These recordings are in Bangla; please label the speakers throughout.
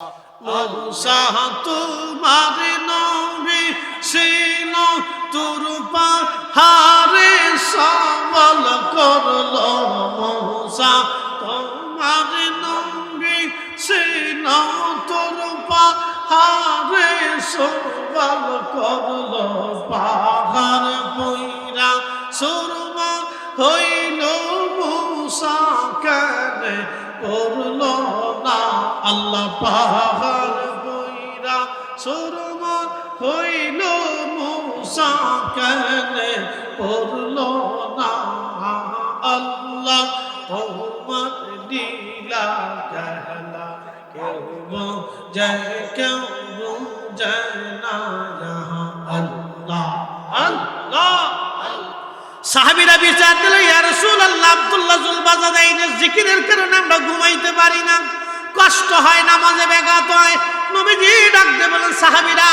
Speaker 1: মৌসা তোমার নবী সিন, তোর পাহাড়ে সবল করল মৌসা। তোমার নবী সিন, তোর পাহাড়ে সবল করল। পাহাড় পইরা সুরমা হইল মূসা কেন করল আল্লাহ পাহাড় বইরা সুরমা হইল মুসা কেনে পড়ল না। আল্লাহ তোমার দিলা গেলা, কেউ জয় কেউ জয় না। আল্লাহ আল্লাহ সাহাবিরা বিচার দিল ইয়ারসুল আল্লাহ আবদুল্লাহ জুলবাজাদ এই জিকিরের কারণে আমরা ঘুমাইতে পারি না। কষ্ট হয় নামাজে ব্যাঘাত হয়। নবীজি ডাকতে বলেন সাহাবিরা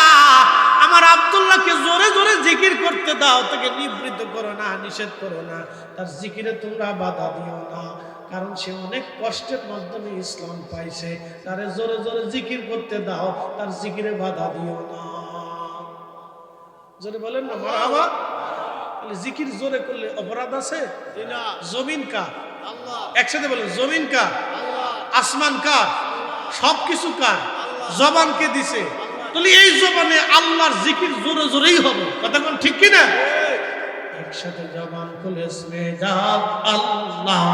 Speaker 1: আমার আব্দুল্লাহকে জোরে জোরে জিকির করতে দাও তাকে নিবৃত করো না নিষেধ করো না তার জিকিরে তোমরা বাধা দিও না। কারণ সে অনেক কষ্টের মাধ্যমে ইসলাম পাইছে। তারে জোরে জোরে জিকির করতে দাও তার জিকিরে বাধা দিও না। জোরে বলেন না মারাবা তাহলে জিকির জোরে করলে অপরাধ আছে? জমিন কার? একসাথে বলেন জমিন কার? আসমান কার? সব কিছু কার জবানকে দিছে। তাহলে এই জবানে আল্লাহর জিকির জোরে জোরেই হবে। কথা কোন ঠিক কিনা? একসাথে জবান খুলে যাও। আল্লাহ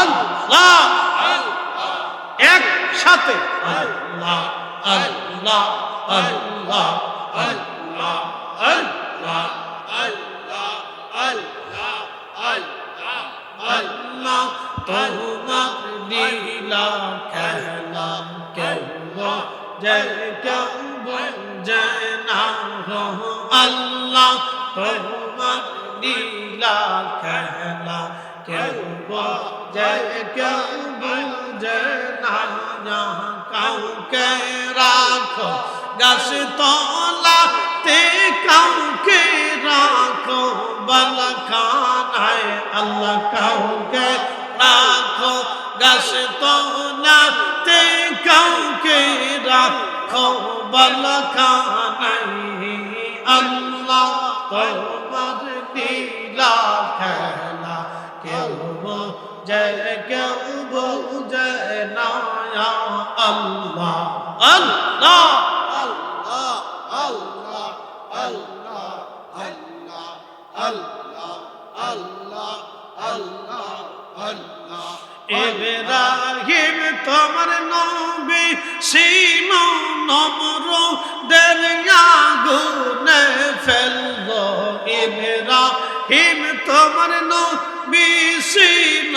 Speaker 1: আল্লাহ একসাথে। আল্লাহ আল্লাহ আল্লাহ আল্লাহ আল্লাহ আল্লাহ তোমার লীলা খেলা। আল্লাহ তোমার লীলা খেলা কেউ জয় কেউ জয় না यहाँ কাউকে রাখো গাছ তলাতে কাউকে রাখো বালখানায় আল্লাহ কাউকে রাখো, গাছ তলাতে কাউকে রাখো বালখানায় আল্লাহ তোমার লীলা খেলা। কেউ জয় কেউ জয় না আল্লাহ আল্লাহ। ইব্রাহিম তোমার নবী সিন নমর দরিয়া গুনে ফেলব ইব্রাহিম তোমার নবী সিন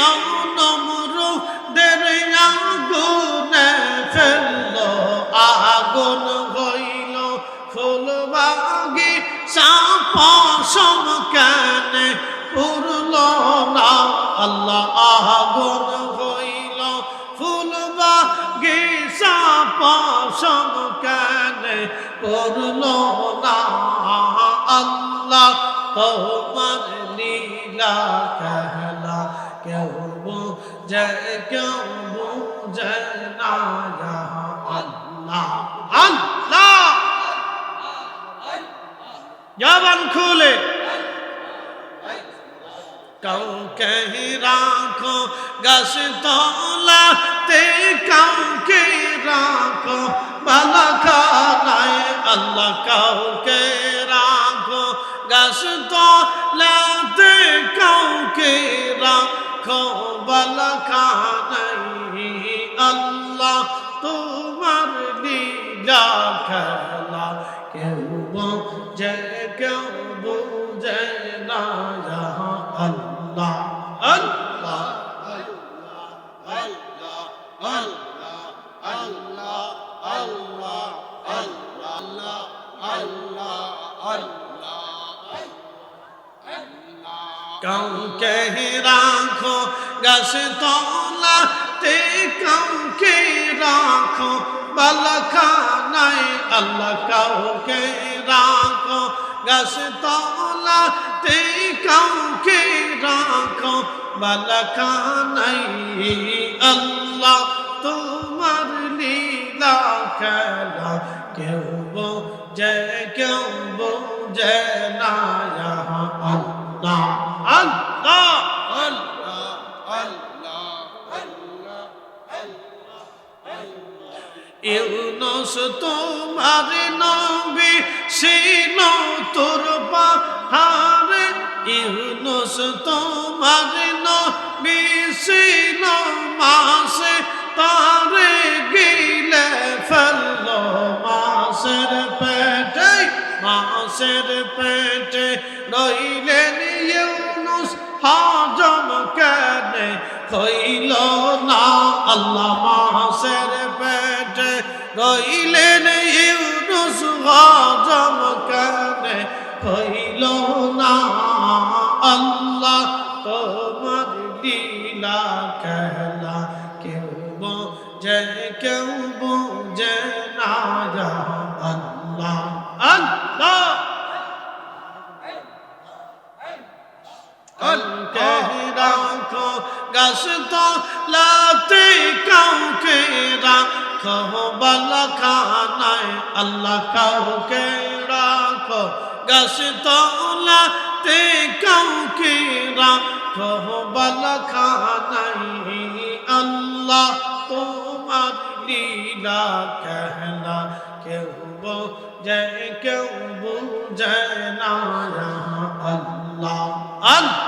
Speaker 1: নমর দরিয়া গুনে ফেলল। আগুন হইল ফুলবাগি সাপ সমকান উড়ল না, আল্লাহ আগুন হইল ফুলবা গেসা পাশম কেন করল না? আল্লাহ তোমার লীলা কহলা কেউ বুঝে কেউ বুঝে না আল্লাহ আল্লাহ। জবান খুলে। কাউকে রাখো, গাছ তলাতে কাউকে রাখো, বালাখানায় আল্লাহ কাউকে রাখো, গাছ তলাতে কাউকে রাখো, বালাখানায় আল্লাহ তোমার লীলা খেলা কাউকে রাখো গাছ তলাতে কাউকে রাখো, বালখানায় আল্লাহ কাউকে রাখো গাছ তলাতে কাউকে রাখো, বালখানায় আল্লাহ তোমার লীলা খেলা, কেউ বোঝে কেউ ইউনুস, তোমার নবী সিন তোর পাহাড়ে। ইউনুস, তোমার নবী সিন মাসে। তারে গিলে ফেলল মাসের পেটে। মাসের পেটে রইলেন ইউনুস, হজম কেনে হইল না আল্লাহ মাসের রইলেন ইউনুস হজম কানে হইল না আল্লাহ তোমার লীলা খেলা কেউ যে কেউ কালকে রাখো গাছ তো লাতে কাউকে রাখো বালা খানায় আল্লাহ কাউকে রাখো গাছ তো লাতে কাউকে রাখো বালা খানায় আল্লাহ তোমার লীলা कहला কেউ বোঝে কেউ বোঝে না আল্লাহ আল্লাহ